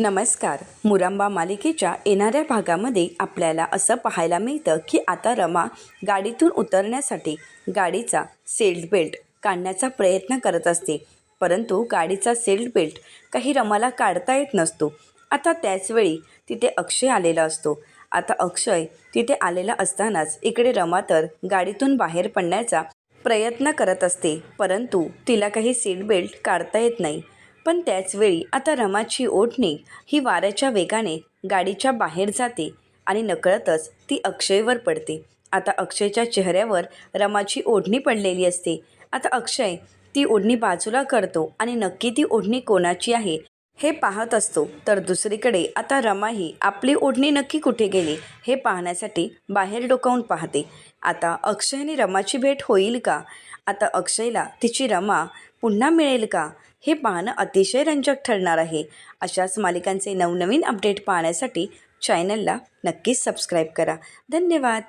नमस्कार. मुरांबा मालिकेच्या येणाऱ्या भागामध्ये आपल्याला असं पाहायला मिळतं की आता रमा गाडीतून उतरण्यासाठी गाडीचा सेल्ट बेल्ट काढण्याचा प्रयत्न करत असते. परंतु गाडीचा सेल्ट बेल्ट काही रमाला काढता येत नसतो. आता त्याचवेळी तिथे अक्षय आलेला असतो. आता अक्षय तिथे आलेला असतानाच इकडे रमा तर गाडीतून बाहेर पडण्याचा प्रयत्न करत असते. परंतु तिला काही सीट बेल्ट काढता येत नाही. पण त्याचवेळी आता रमाची ओढणी ही वाऱ्याच्या वेगाने गाडीच्या बाहेर जाते आणि नकळतच ती अक्षयवर पडते. आता अक्षयच्या चेहऱ्यावर रमाची ओढणी पडलेली असते. आता अक्षय ती ओढणी बाजूला करतो आणि नक्की ती ओढणी कोणाची आहे हे पाहत असतो. तर दुसरीकडे आता रमाही आपली ओढणी नक्की कुठे गेली हे पाहण्यासाठी बाहेर डोकावून पाहते. आता अक्षयने रमाची भेट होईल का? आता अक्षयला तिची रमा पुन्हा मिळेल का? हे पाहणं अतिशय रंजक ठरणार आहे. अशाच मालिकांचे नवनवीन अपडेट पाहण्यासाठी चॅनलला नक्कीच सबस्क्राईब करा. धन्यवाद.